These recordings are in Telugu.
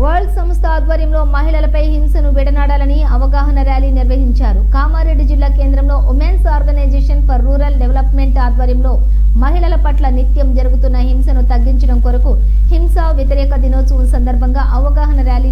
వరల్డ్ సంస్థ ఆధ్వర్యంలో మహిళలపై హింసను విడనాడాలని అవగాహన ర్యాలీ నిర్వహించారు. కామారెడ్డి జిల్లా కేంద్రంలో women's organisation for rural development ఆధ్వర్యంలో మహిళల పట్ల నిత్యం జరుగుతున్న హింసను తగ్గించడం కొరకు హింస వ్యతిరేక దినోత్సవం సందర్భంగా అవగాహన ర్యాలీ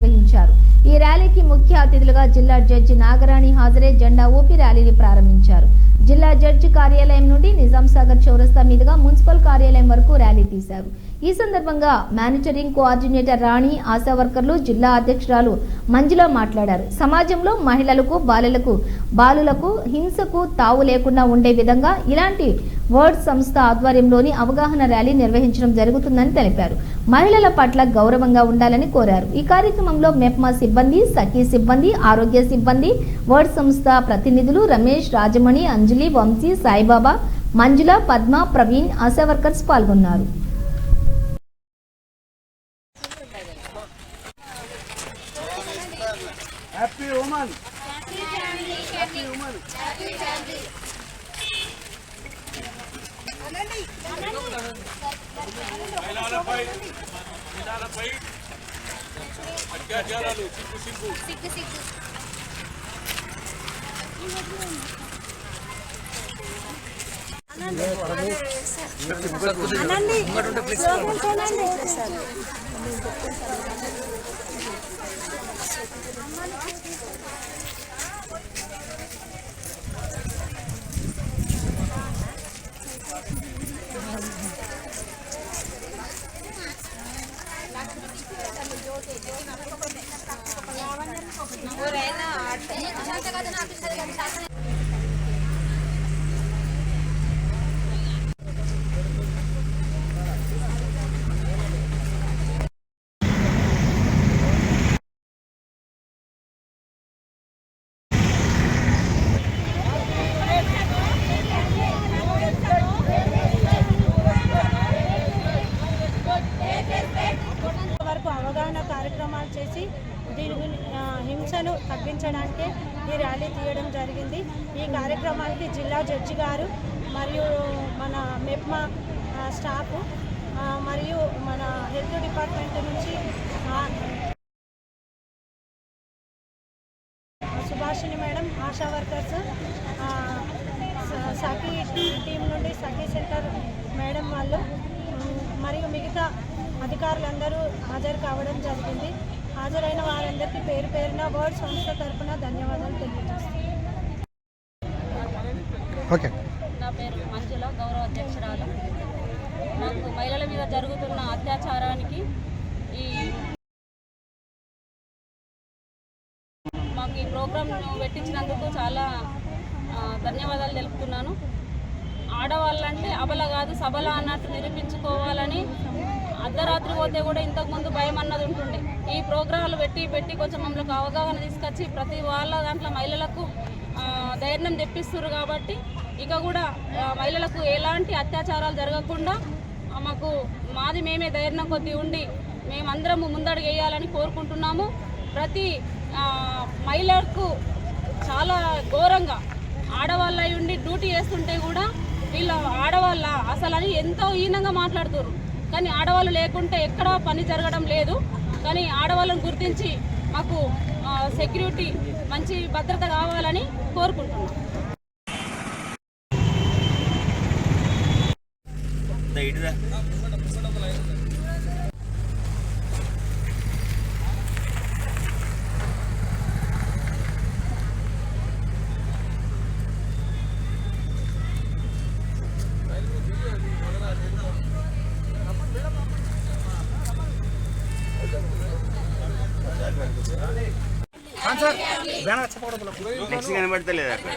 నిర్వహించారు. ఈ ర్యాలీకి ముఖ్య అతిథులుగా జిల్లా జడ్జి నాగరాణి హాజరై జెండా ఊపి ర్యాలీని ప్రారంభించారు. జిల్లా జడ్జి కార్యాలయం నుండి నిజాంసాగర్ చౌరస్తా మీదుగా మున్సిపల్ కార్యాలయం వరకు ర్యాలీ తీశారు. ఈ సందర్భంగా మేనేజరింగ్ కోఆర్డినేటర్ రాణి ఆశా వర్కర్లు జిల్లా అధ్యక్షురాలు మంజుల మాట్లాడారు. సమాజంలో మహిళలకు బాలలకు బాలులకు హింసకు తావు లేకుండా ఉండే విధంగా ఇలాంటి వర్డ్ సంస్థ ఆధ్వర్యంలోని అవగాహన ర్యాలీ నిర్వహించడం జరుగుతుందని తెలిపారు. మహిళల పట్ల గౌరవంగా ఉండాలని కోరారు. ఈ కార్యక్రమంలో మెప్మా సిబ్బంది సఖీ సిబ్బంది ఆరోగ్య సిబ్బంది వర్డ్ సంస్థ ప్రతినిధులు రమేష్ రాజమణి అంజలి వంశీ సాయిబాబా మంజుల పద్మ ప్రవీణ్ ఆశా వర్కర్స్ పాల్గొన్నారు. హ్యాపీ ఉమెన్ హ్యాపీ ఉమెన్ మహిళలపై మహిళలపై అత్యాచారాలు సిగ్గు సిగ్గు వరకు అవగాహన కార్యక్రమాలు చేసి దీని హింసను తగ్గించడానికే ఈ ర్యాలీ తీయడం జరిగింది. ఈ కార్యక్రమానికి జిల్లా జడ్జి గారు మరియు మన మెప్మా స్టాఫ్ మరియు మన హెల్త్ డిపార్ట్మెంట్ నుంచి సుభాషిణి మేడం ఆశా వర్కర్స్ స- సఖీ టీం నుండి సఖీ సెంటర్ మేడం వాళ్ళు మరియు మిగతా అధికారులందరూ హాజరు కావడం జరిగింది. హాజరైన వారందరికీ పేరు పేరున వర్డ్ సంస్థ తరపున ధన్యవాదాలు తెలియజేస్తాను ఓకే. నా పేరు మంజుల గౌరవ అధ్యక్షురాలు. నాకు మహిళల మీద జరుగుతున్న అత్యాచారానికి ఈ మాకు ఈ ప్రోగ్రామ్ పెట్టించినందుకు చాలా ధన్యవాదాలు తెలుపుతున్నాను. ఆడవాళ్ళంటే అబల కాదు సబల అన్నట్టు నిరూపించుకోవాలని అర్ధరాత్రి పోతే కూడా ఇంతకుముందు భయం అన్నది ఉంటుండే. ఈ ప్రోగ్రాంలు పెట్టి పెట్టి కొంచెం మమ్మల్ని అవగాహన తీసుకొచ్చి ప్రతి వాళ్ళ దాంట్లో మహిళలకు ధైర్యం తెప్పిస్తున్నారు కాబట్టి ఇక కూడా మహిళలకు ఎలాంటి అత్యాచారాలు జరగకుండా మాకు మాది మేమే ధైర్యం కొద్ది ఉండి మేమందరము ముందడుగు వేయాలని కోరుకుంటున్నాము. ప్రతి మహిళకు మహిళలకు చాలా ఘోరంగా ఆడవాళ్ళ అయి ఉండి డ్యూటీ చేస్తుంటే కూడా వీళ్ళ ఆడవాళ్ళ అసలు అని ఎంతో హీనంగా మాట్లాడుతున్నారు కానీ ఆడవాళ్ళు లేకుంటే ఎక్కడా పని జరగడం లేదు. కానీ ఆడవాళ్ళను గుర్తించి మాకు సెక్యూరిటీ మంచి భద్రత కావాలని కోరుకుంటున్నాం. సార్. చెప్పకూడదు నెక్స్ట్ కనబడతలేదు అక్కడ.